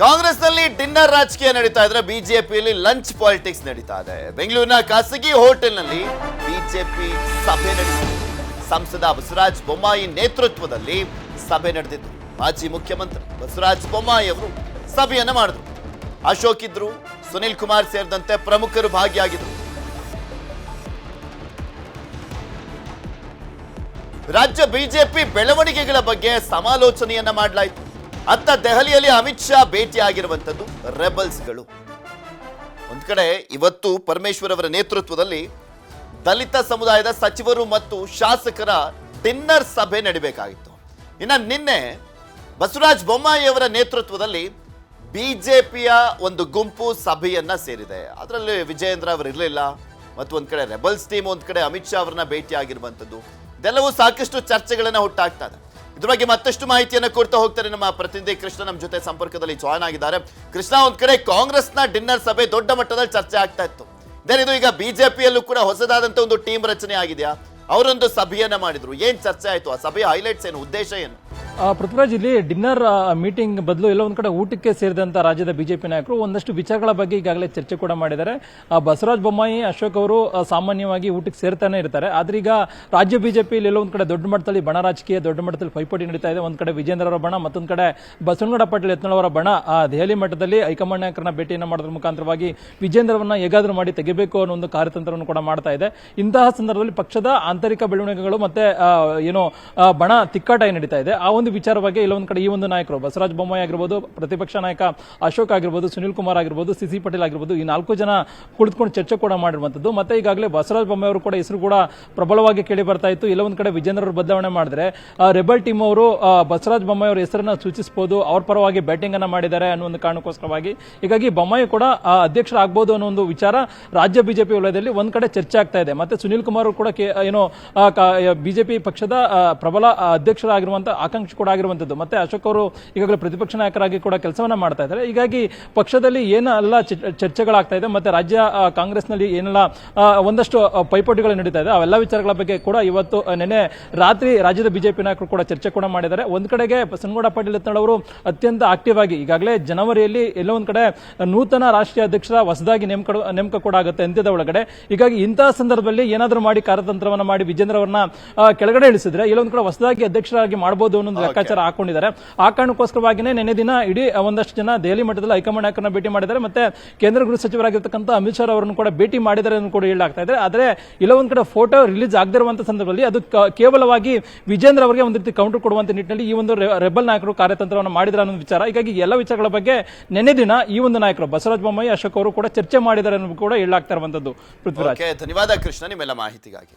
ಕಾಂಗ್ರೆಸ್ನಲ್ಲಿ ಡಿನ್ನರ್ ರಾಜಕೀಯ ನಡೀತಾ ಇದ್ರೆ ಬಿಜೆಪಿಯಲ್ಲಿ ಲಂಚ್ ಪಾಲಿಟಿಕ್ಸ್ ನಡೀತಾ ಇದೆ. ಬೆಂಗಳೂರಿನ ಖಾಸಗಿ ಹೋಟೆಲ್ನಲ್ಲಿ ಬಿಜೆಪಿ ಸಭೆ ನಡೆಸಿತು ಸಂಸದ ಬಸವರಾಜ ಬೊಮ್ಮಾಯಿ ನೇತೃತ್ವದಲ್ಲಿ ಸಭೆ ನಡೆದಿತ್ತು. ಮಾಜಿ ಮುಖ್ಯಮಂತ್ರಿ ಬಸವರಾಜ ಬೊಮ್ಮಾಯಿ ಅವರು ಸಭೆಯನ್ನ ಮಾಡಿದ್ರು. ಅಶೋಕ್ ಇದ್ರು, ಸುನಿಲ್ ಕುಮಾರ್ ಸೇರಿದಂತೆ ಪ್ರಮುಖರು ಭಾಗಿಯಾಗಿದ್ರು. ರಾಜ್ಯ ಬಿಜೆಪಿ ಬೆಳವಣಿಗೆಗಳ ಬಗ್ಗೆ ಸಮಾಲೋಚನೆಯನ್ನ ಮಾಡಲಾಯಿತು. ಅತ್ತ ದೆಹಲಿಯಲ್ಲಿ ಅಮಿತ್ ಶಾ ಭೇಟಿಯಾಗಿರುವಂಥದ್ದು ರೆಬಲ್ಸ್ಗಳು. ಒಂದು ಕಡೆ ಇವತ್ತು ಪರಮೇಶ್ವರ್ ಅವರ ನೇತೃತ್ವದಲ್ಲಿ ದಲಿತ ಸಮುದಾಯದ ಸಚಿವರು ಮತ್ತು ಶಾಸಕರ ಡಿನ್ನರ್ ಸಭೆ ನಡಿಬೇಕಾಗಿತ್ತು. ಇನ್ನು ನಿನ್ನೆ ಬಸವರಾಜ ಬೊಮ್ಮಾಯಿ ಅವರ ನೇತೃತ್ವದಲ್ಲಿ ಬಿಜೆಪಿಯ ಒಂದು ಗುಂಪು ಸಭೆಯನ್ನ ಸೇರಿದೆ. ಅದರಲ್ಲಿ ವಿಜಯೇಂದ್ರ ಅವರು ಇರಲಿಲ್ಲ, ಮತ್ತು ಒಂದು ಕಡೆ ರೆಬಲ್ಸ್ ಟೀಮ್, ಒಂದು ಕಡೆ ಅಮಿತ್ ಶಾ ಅವರನ್ನ ಭೇಟಿ ಆಗಿರುವಂಥದ್ದು ಇದೆಲ್ಲವೂ ಸಾಕಷ್ಟು ಚರ್ಚೆಗಳನ್ನು ಹುಟ್ಟಾಗ್ತಾ ಇದ್ರ ಬಗ್ಗೆ ಮತ್ತಷ್ಟು ಮಾಹಿತಿಯನ್ನು ಕೊಡ್ತಾ ಹೋಗ್ತಾರೆ ನಮ್ಮ ಪ್ರತಿನಿಧಿ ಕೃಷ್ಣ ನಮ್ಮ ಜೊತೆ ಸಂಪರ್ಕದಲ್ಲಿ ಜಾಯ್ನ್ ಆಗಿದ್ದಾರೆ. ಕೃಷ್ಣ, ಒಂದ್ ಕಡೆ ಕಾಂಗ್ರೆಸ್ನ ಡಿನ್ನರ್ ಸಭೆ ದೊಡ್ಡ ಮಟ್ಟದಲ್ಲಿ ಚರ್ಚೆ ಆಗ್ತಾ ಇತ್ತು. ದೆನ್ ಇದು ಈಗ ಬಿಜೆಪಿಯಲ್ಲೂ ಕೂಡ ಹೊಸದಾದಂತ ಒಂದು ಟೀಮ್ ರಚನೆ ಆಗಿದೆಯಾ? ಅವರೊಂದು ಸಭೆಯನ್ನ ಮಾಡಿದ್ರು. ಏನ್ ಚರ್ಚೆ ಆಯ್ತು? ಆ ಸಭೆಯ ಹೈಲೈಟ್ಸ್ ಏನು? ಉದ್ದೇಶ ಏನು? ಪೃಥ್ವಿರಾಜ್, ಇಲ್ಲಿ ಡಿನ್ನರ್ ಮೀಟಿಂಗ್ ಬದಲು ಎಲ್ಲ ಒಂದು ಕಡೆ ಊಟಕ್ಕೆ ಸೇರಿದಂತ ರಾಜ್ಯದ ಬಿಜೆಪಿ ನಾಯಕರು ಒಂದಷ್ಟು ವಿಚಾರಗಳ ಬಗ್ಗೆ ಈಗಾಗಲೇ ಚರ್ಚೆ ಕೂಡ ಮಾಡಿದ್ದಾರೆ. ಬಸವರಾಜ ಬೊಮ್ಮಾಯಿ, ಅಶೋಕ್ ಅವರು ಸಾಮಾನ್ಯವಾಗಿ ಊಟಕ್ಕೆ ಸೇರ್ತಾನೆ ಇರ್ತಾರೆ. ಆದ್ರೆ ಈಗ ರಾಜ್ಯ ಬಿಜೆಪಿಯಲ್ಲಿ ಎಲ್ಲ ಒಂದು ಕಡೆ ದೊಡ್ಡ ಮಟ್ಟದಲ್ಲಿ ಬಣ, ರಾಜಕೀಯ ದೊಡ್ಡ ಮಟ್ಟದಲ್ಲಿ ಪೈಪೋಟಿ ನಡೀತಾ ಇದೆ. ಒಂದ್ ಕಡೆ ವಿಜೇಂದ್ರ ಅವರ ಬಣ, ಮತ್ತೊಂದು ಕಡೆ ಬಸವನಗೌಡ ಪಾಟೀಲ್ ಯತ್ನಳವರ ಬಣ. ದೆಹಲಿ ಮಟ್ಟದಲ್ಲಿ ಹೈಕಮಾಂಡ್ ನಾಯಕರನ್ನ ಭೇಟಿಯನ್ನು ಮಾಡೋದ್ರ ಮುಖಾಂತರವಾಗಿ ವಿಜೇಂದ್ರವನ್ನ ಹೇಗಾದ್ರೂ ಮಾಡಿ ತೆಗಿಬೇಕು ಅನ್ನೋ ಒಂದು ಕಾರ್ಯತಂತ್ರವನ್ನು ಕೂಡ ಮಾಡ್ತಾ ಇದೆ. ಇಂತಹ ಸಂದರ್ಭದಲ್ಲಿ ಪಕ್ಷದ ಆಂತರಿಕ ಬೆಳವಣಿಗೆಗಳು ಮತ್ತೆ ಏನು ಬಣ ತಿಕ್ಕಾಟ ನಡೀತಾ ಇದೆ. ಆ ಒಂದು ವಿಚಾರ ವಿಚಾರವಾಗಿ ಇಲ್ಲೊಂದು ಕಡೆ ಈ ಒಂದು ನಾಯಕರು, ಬಸವರಾಜ ಬೊಮ್ಮಾಯಿ ಆಗಿರ್ಬೋದು, ಪ್ರತಿಪಕ್ಷ ನಾಯಕ ಅಶೋಕ್ ಆಗಿರ್ಬೋದು, ಸುನಿಲ್ ಕುಮಾರ್ ಆಗಿರ್ಬೋದು, ಸಿ ಸಿ ಪಟೇಲ್ ಆಗಿರ್ಬೋದು, ಈ ನಾಲ್ಕು ಜನ ಕುಳಿತುಕೊಂಡು ಚರ್ಚೆ ಕೂಡ ಮಾಡಿರುವಂಥದ್ದು. ಮತ್ತೆ ಈಗಾಗಲೇ ಬಸವರಾಜ ಬೊಮ್ಮಾಯಿ ಅವರು ಕೂಡ ಹೆಸರು ಕೂಡ ಪ್ರಬಲವಾಗಿ ಕೇಳಿ ಬರ್ತಾ ಇತ್ತು. ಇಲ್ಲ, ಒಂದ್ ಕಡೆ ವಿಜೇಂದ್ರ ಬದಲಾವಣೆ ಮಾಡಿದ್ರೆ ರೆಬಲ್ ಟೀಮ್ ಅವರು ಬಸವರಾಜ ಬೊಮ್ಮಾಯಿ ಅವರ ಹೆಸರನ್ನ ಸೂಚಿಸಬಹುದು ಅವ್ರ ಪರವಾಗಿ ಬ್ಯಾಟಿಂಗ್ ಅನ್ನ ಮಾಡಿದ್ದಾರೆ ಅನ್ನೋ ಒಂದು ಕಾರಣಕ್ಕೋಸ್ಕರವಾಗಿ. ಹೀಗಾಗಿ ಬೊಮ್ಮಾಯಿ ಕೂಡ ಅಧ್ಯಕ್ಷರ ಅಧ್ಯಕ್ಷರಾಗಬಹುದು ಅನ್ನೋ ಒಂದು ವಿಚಾರ ರಾಜ್ಯ ಬಿಜೆಪಿ ವಲಯದಲ್ಲಿ ಒಂದ್ ಕಡೆ ಚರ್ಚೆ ಆಗ್ತಾ ಇದೆ. ಮತ್ತೆ ಸುನಿಲ್ ಕುಮಾರ್ ಕೂಡ ಏನೋ ಬಿಜೆಪಿ ಪಕ್ಷದ ಪ್ರಬಲ ಅಧ್ಯಕ್ಷರಾಗಿರುವಂತಹ ಅಧ್ಯಕ್ಷರಾಗಿರುವಂತ ಆಕಾಂಕ್ಷಿ ಕೂಡ ಆಗಿರುವಂತದ್ದು. ಮತ್ತೆ ಅಶೋಕ್ ಅವರು ಈಗಾಗಲೇ ಪ್ರತಿಪಕ್ಷ ನಾಯಕರಾಗಿ ಕೂಡ ಕೆಲಸವನ್ನ ಮಾಡ್ತಾ ಇದ್ದಾರೆ. ಹೀಗಾಗಿ ಪಕ್ಷದಲ್ಲಿ ಏನೆಲ್ಲ ಚರ್ಚೆಗಳಾಗ್ತಾ ಇದೆ ಮತ್ತೆ ರಾಜ್ಯ ಕಾಂಗ್ರೆಸ್ನಲ್ಲಿ ಏನೆಲ್ಲ ಒಂದಷ್ಟು ಪೈಪೋಟಿಗಳು ನಡೀತಾ ಇದೆ. ಅವೆಲ್ಲ ವಿಚಾರಗಳ ಬಗ್ಗೆ ಕೂಡ ಇವತ್ತು ನಿನ್ನೆ ರಾತ್ರಿ ರಾಜ್ಯದ ಬಿಜೆಪಿ ನಾಯಕರು ಕೂಡ ಚರ್ಚೆ ಕೂಡ ಮಾಡಿದ್ದಾರೆ. ಒಂದ್ ಕಡೆಗೆ ಬಸನಗೌಡ ಪಾಟೀಲ್ ಅವರು ಅತ್ಯಂತ ಆಕ್ಟಿವ್ ಆಗಿ ಈಗಾಗಲೇ ಜನವರಿಯಲ್ಲಿ ಎಲ್ಲೋ ಒಂದ್ ಕಡೆ ನೂತನ ರಾಷ್ಟ್ರೀಯ ಅಧ್ಯಕ್ಷರ ಹೊಸದಾಗಿ ನೇಮಕ ನೇಮಕ ಕೂಡ ಆಗುತ್ತೆ ಅಂತ್ಯದ ಒಳಗಡೆ. ಹೀಗಾಗಿ ಇಂತಹ ಸಂದರ್ಭದಲ್ಲಿ ಏನಾದರೂ ಮಾಡಿ ಕಾರ್ಯತಂತ್ರವನ್ನು ಮಾಡಿ ವಿಜೇಂದ್ರ ಅವರನ್ನ ಕೆಳಗಡೆ ಇಳಿಸಿದ್ರೆ, ಇಲ್ಲೊಂದ್ ಕಡೆ ಹೊಸದಾಗಿ ಅಧ್ಯಕ್ಷರಾಗಿ ಮಾಡಬಹುದು ಅನ್ನೋ ಒಂದು ಲೆಕ್ಕಾಚಾರ ಹಾಕೊಂಡಿದ್ದಾರೆ. ಆ ಕಾರಣಕ್ಕೋಸ್ಕರವಾಗಿನೇ ನಿನ್ನೆ ದಿನ ಇಡೀ ಒಂದಷ್ಟು ಜನ ದೆಹಲಿ ಮಟ್ಟದಲ್ಲಿ ಹೈಕಮಾಂಡ್ ನಾಯಕರನ್ನ ಭೇಟಿ ಮಾಡಿದ್ದಾರೆ. ಮತ್ತೆ ಕೇಂದ್ರ ಗೃಹ ಸಚಿವರಾಗಿರ್ತಕ್ಕಂಥ ಅಮಿತ್ ಶಾ ಅವರನ್ನು ಕೂಡ ಭೇಟಿ ಮಾಡಿದ್ದಾರೆ ಕೂಡ ಹೇಳಲಾಗ್ತಾ ಇದೆ. ಆದರೆ ಇಲ್ಲ ಒಂದ್ ಕಡೆ ಫೋಟೋ ರಿಲೀಸ್ ಆಗದಿರುವಂತ ಸಂದರ್ಭದಲ್ಲಿ ಅದು ಕೇವಲವಾಗಿ ವಿಜೇಂದ್ರ ಅವರಿಗೆ ಒಂದು ರೀತಿ ಕೌಂಟರ್ ಕೊಡುವಂತ ನಿಟ್ಟಿನಲ್ಲಿ ಈ ಒಂದು ರೆಬಲ್ ನಾಯಕರು ಕಾರ್ಯತಂತ್ರವನ್ನು ಮಾಡಿದ್ರ ಅನ್ನೋ ವಿಚಾರ. ಹೀಗಾಗಿ ಎಲ್ಲ ವಿಚಾರಗಳ ಬಗ್ಗೆ ನಿನ್ನೆ ದಿನ ಈ ಒಂದು ನಾಯಕರು ಬಸವರಾಜ ಬೊಮ್ಮಾಯಿ ಅಶೋಕ್ ಅವರು ಕೂಡ ಚರ್ಚೆ ಮಾಡಿದ್ದಾರೆ ಅನ್ನೋದು ಕೂಡ ಹೇಳಲಾಗ್ತಾ ಇರುವಂತದ್ದು. ಪೃಥ್ವಿರಾಜ್. ಧನ್ಯವಾದ ಕೃಷ್ಣ ನಿಮ್ಮೆಲ್ಲ ಮಾಹಿತಿಗಾಗಿ.